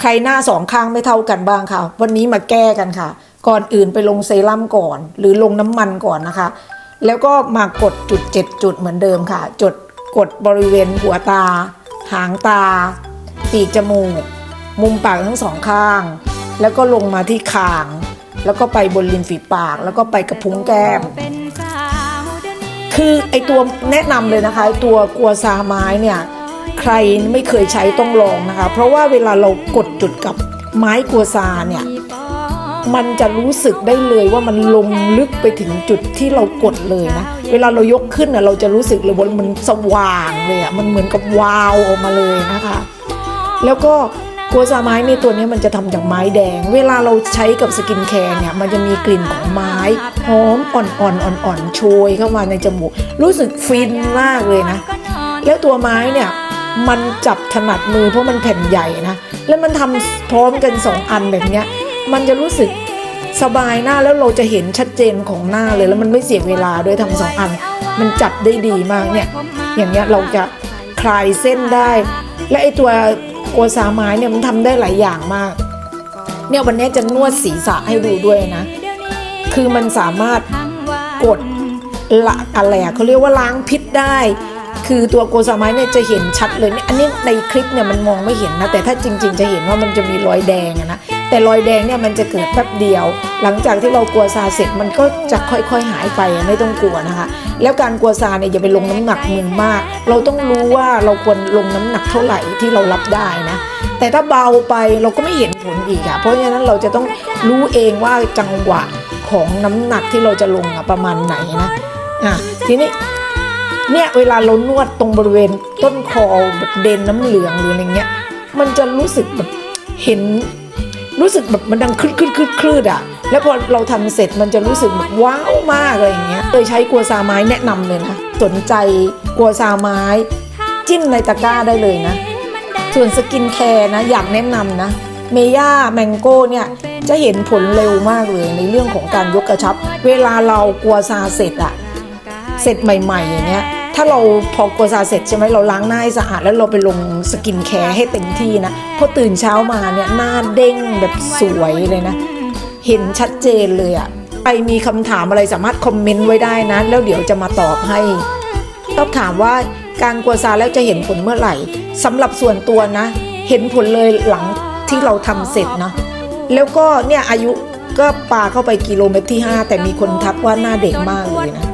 ใครหน้าสองข้างไม่เท่ากันบ้างค่ะ วันนี้มาแก้กันค่ะ ก่อนอื่นไปลงเซรั่มก่อน หรือลงน้ำมันก่อนนะคะ แล้วก็มากดจุด 7 จุดเหมือนเดิมค่ะ จุดกดบริเวณหัวตา หางตา ปีกจมูก มุมปากทั้งสองข้าง แล้วก็ลงมาที่คาง แล้วก็ไปบนริมฝีปาก แล้วก็ไปกระพุ้งแก้ม คือไอตัวแนะนำเลยนะคะตัวกัวซาไม้เนี่ย ใครไม่เคยใช้ต้องลองนะคะ เพราะว่าเวลาเรากดจุดกับไม้กัวซาเนี่ยมันจะรู้สึกได้เลยว่ามันลงลึกไปถึงจุดที่เรากดเลยนะ เวลาเรายกขึ้นน่ะเราจะรู้สึกเลยว่ามันสว่างเลยอะมันเหมือนกับวาวออกมาเลยนะคะ แล้วก็กัวซาไม้ในตัวนี้มันจะทำจากไม้แดง เวลาเราใช้กับสกินแคร์เนี่ยมันจะมีกลิ่นของไม้หอมอ่อนๆอ่อนๆโชยเข้ามาในจมูก รู้สึกฟินมากเลยนะ แล้วตัวไม้เนี่ย มันจับถนัดมือเพราะมันแผ่นใหญ่นะ แล้วมันทำพร้อมกันสองอันแบบเนี้ย มันจะรู้สึกสบายหน้าแล้วเราจะเห็นชัดเจนของหน้าเลย แล้วมันไม่เสียเวลาด้วยทำสองอัน มันจับได้ดีมากเนี่ย อย่างเงี้ยเราจะคลายเส้นได้ และไอตัวกัวซาไม้เนี่ยมันทำได้หลายอย่างมาก เนี่ยวันนี้จะนวดศีรษะให้ดูด้วยนะ คือมันสามารถกดละอะไรเขาเรียกว่าล้างพิษได้ คือตัวโกซาไม้เนี่ยจะเห็นชัดเลยนี่อันนี้ในคลิปเนี่ยมันมองไม่เห็นนะ แต่ถ้าจริง ๆ จะเห็นว่ามันจะมีรอยแดงนะแต่รอยแดงเนี่ยมันจะเกิดแป๊บเดียว หลังจากที่เรากลัวซาเสร็จมันก็จะค่อยๆหายไปไม่ต้องกลัวนะคะ แล้วการกลัวซาเนี่ยอย่าไปลงน้ำหนักมือมาก เราต้องรู้ว่าเราควรลงน้ำหนักเท่าไหร่ที่เรารับได้นะแต่ถ้าเบาไปเราก็ไม่เห็นผลอีกอะเพราะฉะนั้นเราจะต้องรู้เองว่าจังหวะของน้ำหนักที่เราจะลงอะประมาณไหนนะอะทีนี้ เนี่ยเวลาเรานวดตรงบริเวณต้นคอแบบเด่นน้ำเหลืองหรืออะไรเงี้ย มันจะรู้สึกแบบเห็นรู้สึกแบบมันดังคลืดคลืดคลืดคลืดอะ แล้วพอเราทำเสร็จมันจะรู้สึกแบบว้าวมากอะไรอย่างเงี้ยเลยใช้กัวซาไม้แนะนำเลยนะ สนใจกัวซาไม้ จิ้มในตะกร้าได้เลยนะ ส่วนสกินแคร์นะอยากแนะนำนะ เมย่าแมงโก้เนี่ยจะเห็นผลเร็วมากเลยในเรื่องของการยกกระชับ เวลาเรากัวซาเสร็จอะเสร็จใหม่ ๆ อย่างเงี้ย ถ้าเราพอกัวซาเสร็จใช่ไหมเราล้างหน้าให้สะอาดแล้วเราไปลงสกินแคร์ให้เต็มที่นะพอตื่นเช้ามาเนี่ยหน้าเด้งแบบสวยเลยนะ เห็นชัดเจนเลยอะใครมีคำถามอะไรสามารถคอมเมนต์ไว้ได้นะ แล้วเดี๋ยวจะมาตอบให้ต้องถามว่าการกัวซาแล้วจะเห็นผลเมื่อไหร่สำหรับส่วนตัวนะ เห็นผลเลยหลังที่เราทำเสร็จเนาะแล้วก็เนี่ยอายุก็ปาเข้าไปกิโลเมตรที่ 5 แต่มีคนทักว่าหน้าเด็กมากเลยนะ